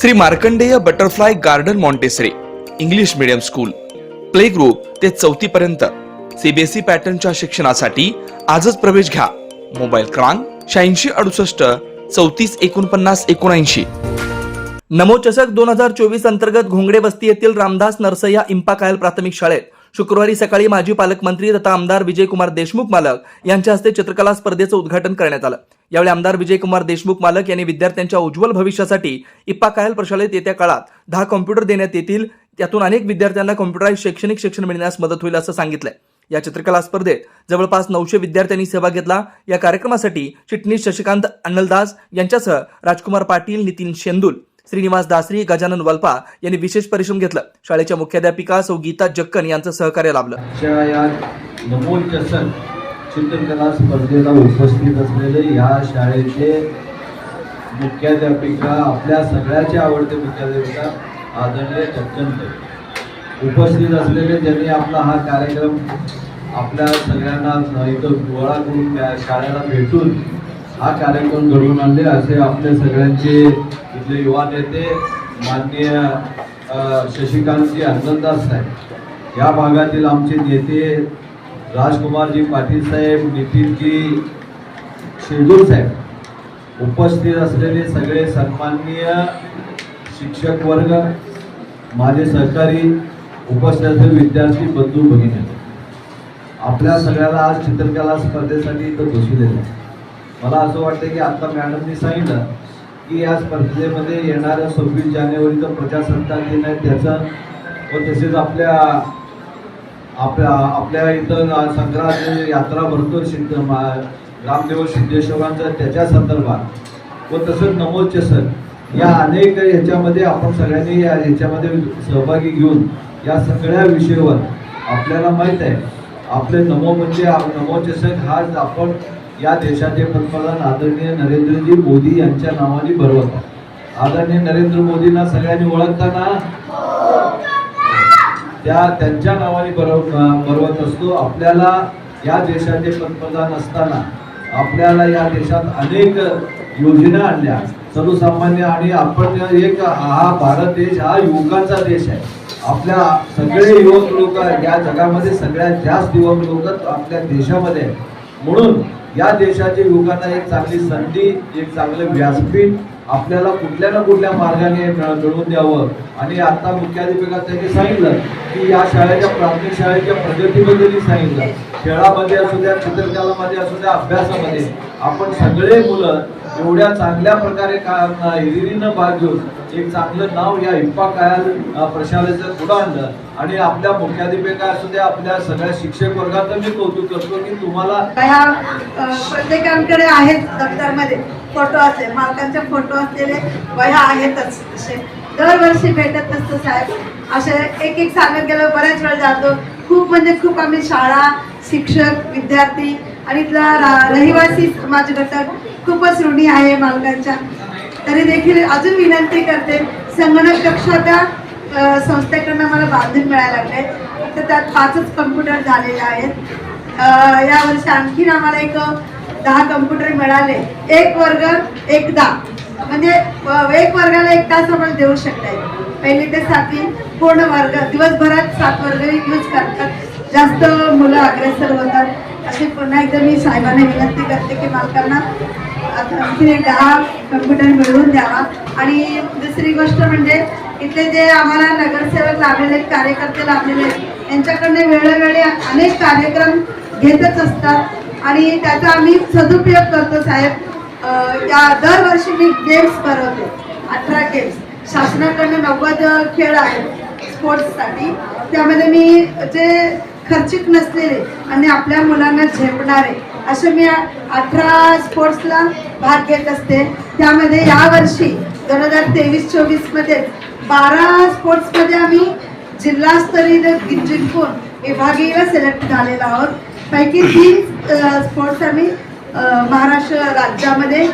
Shri Markandeya butterfly garden Montessori English medium school. Play group ते चौथी पर्यंत. CBSE पॅटर्नच्या शिक्षणासाठी आजच प्रवेश घ्या. मोबाईल क्रमांक शहाऐंशी अडुसष्ट चौतीस एकोणपन्नास एकोणऐंशी. नमोचषक दोन हजार चोवीस अंतर्गत घोंगडे वस्ती येथील रामदास नरसय्या इम्पाकायल प्राथमिक शाळेत. शुक्रवारी सकाळी माजी पालकमंत्री तथा आमदार विजयकुमार देशमुख मालक यांच्या हस्ते चित्रकला स्पर्धेचं उद्घाटन करण्यात आलं. यावेळी आमदार विजयकुमार देशमुख मालक यांनी विद्यार्थ्यांच्या उज्ज्वल भविष्यासाठी इप्पा कायल प्रशालेत येत्या काळात दहा कॉम्प्युटर देण्यात येतील. त्यातून अनेक विद्यार्थ्यांना कॉम्प्युटराईज शैक्षणिक शिक्षण मिळण्यास मदत होईल असं सांगितलंय. या चित्रकला स्पर्धेत जवळपास नऊशे विद्यार्थ्यांनी सहभाग घेतला. या कार्यक्रमासाठी चिटणीस शशिकांत अन्नलदास यांच्यासह राजकुमार पाटील नितीन शेंदूल श्रीनिवास दासरी गजानन वल्पा यांनी विशेष परिश्रम घेतलं. शाळेच्या मुख्याध्यापिका सौ गीता जक्कन यांचं सहकार्य लाभलं. या चित्रकला स्पर्धेला उपस्थित असलेले या शाळेचे मुख्याध्यापिका आपल्या सगळ्याचे आवडते मुख्याध्यापिका आदरणीय चक्कनताई उपस्थित असलेले ज्यांनी आपला हा कार्यक्रम आपल्या सगळ्यांना इथं गोळा करून त्या शाळेला भेटून हा कार्यक्रम घडवून आणले असे आपले सगळ्यांचे इथले युवा नेते माननीय शशिकांतजी आनंददास साहेब या भागातील आमचे नेते राजकुमारजी पाटील साहेब नितीनजी शेजूर साहेब उपस्थित असलेले सगळे सन्माननीय शिक्षक वर्ग माझे सहकारी उपस्थित असलेले विद्यार्थी बंधू भगिनी आपल्या सगळ्याला आज चित्रकला स्पर्धेसाठी इथं बसू दिलं. मला असं वाटतं की आता मॅडमनी सांगितलं की या स्पर्धेमध्ये येणाऱ्या सव्वीस जानेवारीचं प्रजासत्ताक दिन आहे त्याचं व तसेच आपल्या आपल्या आपल्या इथं संक्रांत यात्रा भरतो सिद्ध रामदेव सिद्धेश्वरांचं त्याच्या संदर्भात. व तसंच नमोचे सर या अनेक ह्याच्यामध्ये आपण सगळ्यांनी या ह्याच्यामध्ये सहभागी घेऊन या सगळ्या विषयावर आपल्याला माहीत आहे. आपले नमो म्हणजे नमो चषक हा आपण या देशाचे पंतप्रधान आदरणीय नरेंद्रजी मोदी यांच्या नावाने भरवतात. आदरणीय नरेंद्र मोदींना सगळ्यांनी ओळखताना? त्या त्यांच्या नावाने भरव भरवत असतो. आपल्याला या देशाचे पंतप्रधान असताना आपल्याला या देशात अनेक योजना आणल्या. सर्वसामान्य आणि आपण एक हा भारत देश हा युवकांचा देश आहे. आपल्या सगळे युवक लोक या जगामध्ये सगळ्यात जास्त युवक लोक आपल्या देशामध्ये आहेत. म्हणून या देशाच्या युवकांना एक चांगली संधी एक चांगलं व्यासपीठ आपल्याला कुठल्या ना कुठल्या मार्गाने मिळवून द्यावं. आणि आता मुख्याधिकाऱ्यांनी त्यांनी सांगितलं की या शाळेच्या प्राथमिक शाळेच्या प्रगतीबद्दलही सांगितलं. खेळामध्ये असू द्या चित्रकलामध्ये असू द्या अभ्यासामध्ये आपण सगळे मुलं एवढ्या चांगल्या प्रकारे का हिरिरीनं भाग घेऊन एक चांगलं नाव या इप्पा कायाल प्रशालेचं पुढं आणलं? आणि आपल्या मुख्याधिपका असू द्या आपल्या सगळ्या शिक्षक वर्गाचं मी कौतुक करतो की तुम्हाला ह्या प्रत्येकांकडे आहेत दप्तरमध्ये. फोटो असले मालकांचे फोटो असलेले वह्या आहेतच असे. दरवर्षी भेटत नसतं साहेब. असे एक एक सांगत गेलं बऱ्याच वेळ जातो. खूप म्हणजे खूप आम्ही शाळा शिक्षक विद्यार्थी आणि इथला रा- रहिवासी समाज घटक खूपच ऋणी आहे मालकांच्या. तरी देखील अजून विनंती करते संगणक कक्षा त्या संस्थेकडनं मला बांधून मिळायला लागले. तर त्यात पाचच कम्प्युटर झालेले आहेत. यावर्षी या वर्षी आणखीन आम्हाला एक दहा कम्प्युटर मिळाले. एक वर्ग एकदा. म्हणजे एक वर्गाला एक तास आपण देऊ शकताय. पहिली ते सातवी पूर्ण वर्ग. दिवसभरात सात वर्ग यूज करतात. जास्त मुलं अग्रेसर होतात. अशी पुन्हा एकदा मी साहेबांना विनंती करते की मालकांना आता एक दहा कम्प्युटर मिळवून द्यावा. आणि दुसरी गोष्ट म्हणजे इथले जे आम्हाला नगरसेवक लाभलेले कार्यकर्ते लाभलेले आहेत यांच्याकडनं वेळोवेळी अनेक कार्यक्रम घेतच असतात. आणि त्याचा आम्ही सदुपयोग करतो साहेब. या दरवर्षी मी गेम्स भरवते अठरा गेम्स शासनाकडनं नव्वद खेळ आहेत स्पोर्ट्ससाठी त्यामध्ये मी जे खर्चिक नसलेले आणि आपल्या मुलांना झेपणारे असे मी अठरा स्पोर्ट्सला भाग घेत असते. त्यामध्ये यावर्षी दोन हजार तेवीस चोवीसमध्ये बारा स्पोर्ट्समध्ये आम्ही जिल्हास्तरीय जिंकून विभागीय सिलेक्ट झालेलो आहोत. पैकी तीन स्पोर्ट्स आम्ही महाराष्ट्र राज्यामध्ये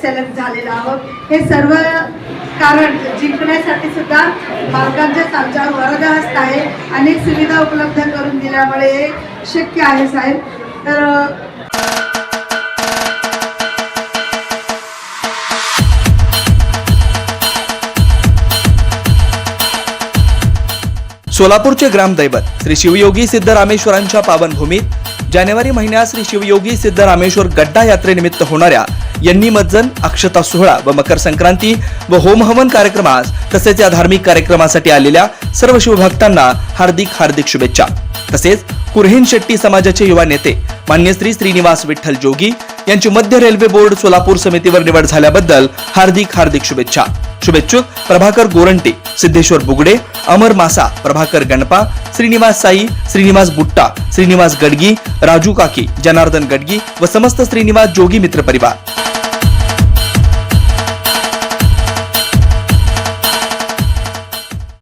सिलेक्ट झालेलो आहोत. हे सर्व कारण जिंकण्यासाठी सुद्धा मालकांच्याच आमच्यावर वरदहस्त आहे अनेक सुविधा उपलब्ध करून दिल्यामुळे हे शक्य आहे साहेब. तर सोलापूरचे ग्रामदैवत श्री शिवयोगी सिद्धरामेश्वरांच्या पावनभूमीत जानेवारी महिन्यात श्री शिवयोगी सिद्धरामेश्वर गड्डा यात्रेनिमित्त होणाऱ्या यांनी मज्जन अक्षता सोहळा व मकर संक्रांती व होमहवन कार्यक्रमास तसेच या धार्मिक कार्यक्रमासाठी आलेल्या सर्व शिवभक्तांना हार्दिक हार्दिक शुभेच्छा. तसेच कुरहीन शेट्टी समाजाचे युवा नेते मान्य श्री श्रीनिवास विठ्ठल जोगी यांची मध्य रेल्वे बोर्ड सोलापूर समितीवर निवड झाल्याबद्दल हार्दिक हार्दिक शुभेच्छा. शुभेच्छुक प्रभाकर गोरंटे सिद्धेश्वर बुगडे अमर मासा प्रभाकर गणपा श्रीनिवास साई श्रीनिवास बुट्टा श्रीनिवास गडगी राजू काकी जनार्दन गडगी व समस्त श्रीनिवास जोगी मित्र परिवार.